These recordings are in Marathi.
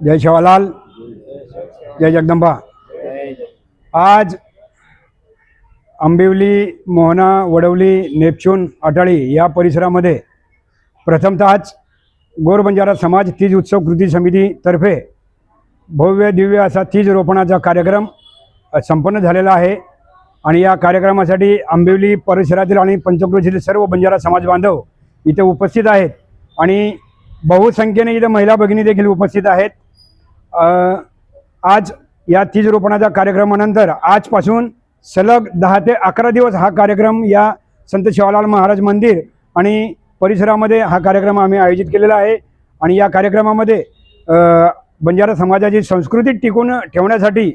जय शवालाल जय जगदंबा। आज आंबिवली मोहना वडवली नेपचून अटाळी या परिसरामध्ये प्रथमतःच गोरबंजारा समाज तीज उत्सव कृती समितीतर्फे भव्य दिव्य असा तीज रोपणाचा कार्यक्रम संपन्न झालेला आहे. आणि या कार्यक्रमासाठी आंबिवली परिसरातील आणि पंचक्रोशीतील सर्व बंजारा समाज बांधव इथे उपस्थित आहेत. आणि बहुसंख्येने इथं महिला भगिनी देखील उपस्थित आहेत. आज या तीजरोपणाच्या कार्यक्रमानंतर आजपासून सलग दहा ते अकरा दिवस हा कार्यक्रम या संत शिवालाल महाराज मंदिर आणि परिसरामध्ये हा कार्यक्रम आम्ही आयोजित केलेला आहे. आणि या कार्यक्रमामध्ये बंजारा समाजाची संस्कृती टिकून ठेवण्यासाठी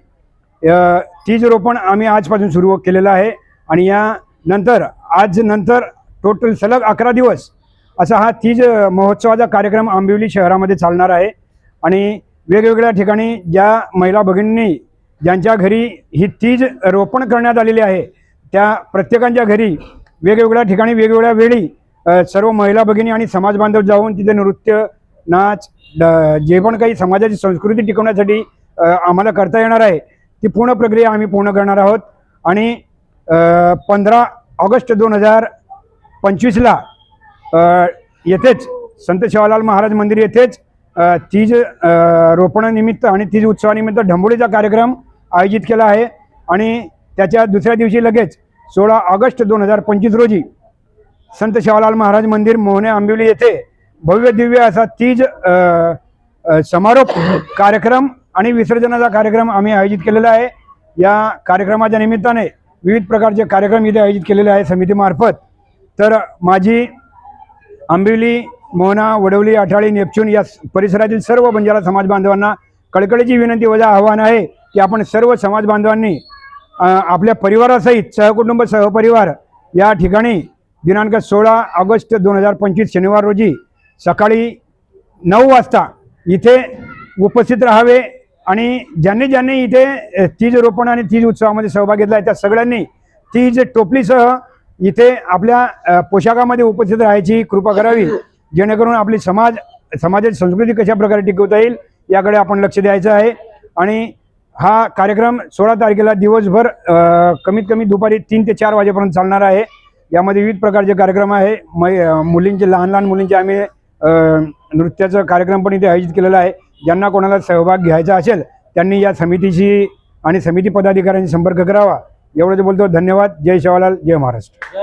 तीजरोपण तीज रोपण आम्ही आजपासून सुरू केलेलं आहे. आणि या नंतर आज नंतर टोटल सलग अकरा दिवस असा हा तीज महोत्सवाचा कार्यक्रम आंबिवली शहरामध्ये चालणार आहे. आणि वेगवेगळ्या ठिकाणी ज्या महिला भगिनींनी ज्यांच्या घरी ही तीज रोपण करण्यात आलेली आहे त्या प्रत्येकांच्या घरी वेगवेगळ्या ठिकाणी वेगवेगळ्या वेळी सर्व महिला भगिनी आणि समाज बांधव जाऊन तिथे नृत्य नाच ड- जे पण काही समाजाची संस्कृती टिकवण्यासाठी आम्हाला करता येणार आहे ती पूर्ण प्रक्रिया आम्ही पूर्ण करणार आहोत. आणि पंधरा ऑगस्ट दोन हजार पंचवीसला येथेच संत शिवालाल महाराज मंदिर येथेच तीज रोपणानिमित्त आणि तीज उत्सवानिमित्त ढंबोळीचा कार्यक्रम आयोजित केला आहे. आणि त्याच्या दुसऱ्या दिवशी लगेच सोळा ऑगस्ट दोन हजार पंचवीस रोजी संत शिवालाल महाराज मंदिर मोहने आंबिवली येथे भव्य दिव्य असा तीज समारोप कार्यक्रम आणि विसर्जनाचा कार्यक्रम आम्ही आयोजित केलेला आहे. या कार्यक्रमाच्या निमित्ताने विविध प्रकारचे कार्यक्रम इथे आयोजित केलेले आहे समितीमार्फत. तर माझी आंबिवली मोहना वडवली आठाळी नेपच्यून या परिसरातील सर्व बंजारा समाज बांधवांना कळकळीची विनंती वजा आव्हान आहे की आपण सर्व समाज बांधवांनी आपल्या परिवारासहित सहकुटुंब सहपरिवार या ठिकाणी दिनांक सोळा ऑगस्ट दोन हजार पंचवीस शनिवार रोजी सकाळी नऊ वाजता इथे उपस्थित राहावे आणि ज्यांनी ज्यांनी इथे तीज रोपण आणि तीज उत्सवामध्ये सहभाग घेतला आहे त्या सगळ्यांनी तीज टोपलीसह इथे आपल्या पोशाखामध्ये उपस्थित राहायची कृपा करावी. जेणेकरून आपली समाज समाजाची संस्कृती कशा प्रकारे टिकवता येईल याकडे आपण लक्ष द्यायचं आहे. आणि हा कार्यक्रम सोळा तारखेला दिवसभर कमीत कमी दुपारी तीन ते चार वाजेपर्यंत चालणार आहे. यामध्ये विविध प्रकारचे कार्यक्रम आहे. मै मुलींचे लहान लहान मुलींचे आम्ही नृत्याचा कार्यक्रम पण इथे आयोजित केलेला आहे. ज्यांना कोणाला सहभाग घ्यायचा असेल त्यांनी या समितीशी आणि समिती पदाधिकाऱ्यांशी संपर्क करावा. एवढंच बोलतो. धन्यवाद. जय शिवालाल जय महाराष्ट्र.